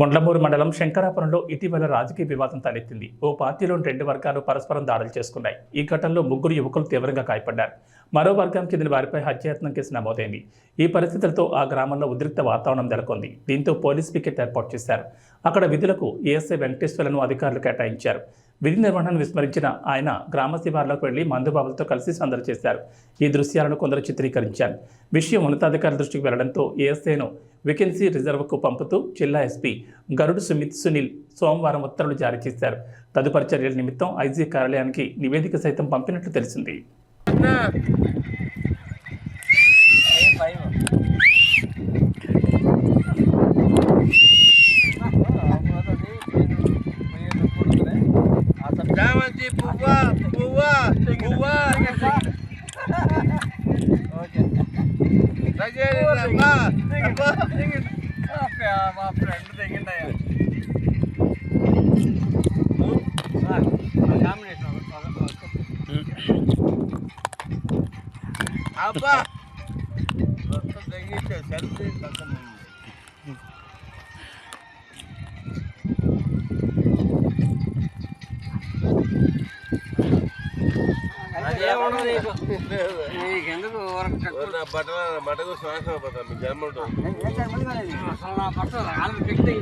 ముండ్లమూరు మండలం శంకరాపురంలో ఇటీవల రాజకీయ వివాదం తలెత్తింది. ఓ పార్టీలోని రెండు వర్గాలు పరస్పరం దాడులు చేసుకున్నాయి. ఈ ఘటనలో ముగ్గురు యువకులు తీవ్రంగా గాయపడ్డారు. మరో వర్గానికి చెందిన వారిపై హత్యాయత్నం కేసు నమోదైంది. ఈ పరిస్థితులతో ఆ గ్రామంలో ఉద్రిక్త వాతావరణం నెలకొంది. దీంతో పోలీస్ పికెట్ ఏర్పాటు చేశారు. అక్కడ విధులకు ఏఎస్ఐ వెంకటేశ్వర్లను అధికారులు కేటాయించారు. విధి నిర్వహణను విస్మరించిన ఆయన గ్రామ శివార్లకు వెళ్ళి మందుబాబులతో కలిసి సందడి చేశారు. ఈ దృశ్యాలను కొందరు చిత్రీకరించారు. విషయం ఉన్నతాధికారుల దృష్టికి వెళ్ళడంతో ఏఎస్ఐను వేకెన్సీ రిజర్వ్కు పంపుతూ జిల్లా ఎస్పీ గరుడు సుమిత్ సునీల్ సోమవారం ఉత్తర్వులు జారీ చేశారు. తదుపరి చర్యల నిమిత్తం ఐజీ కార్యాలయానికి నివేదిక సైతం పంపినట్లు తెలిసింది. Davanti, pouvoir, pouvoir, pouvoir. Okay. Again, apa? Apa? Apa ya, apa friend? Dengan dia. Ya. Apa? Apa? Apa? apa? Apa? Dengan dia, selfie tak semua. నా బట్టల బట్టకు శ్వాస అయిపోతాను మీ జన్మ ఉంటుంది. అసలు నా బట్టలు రాళ్ళు పెట్టి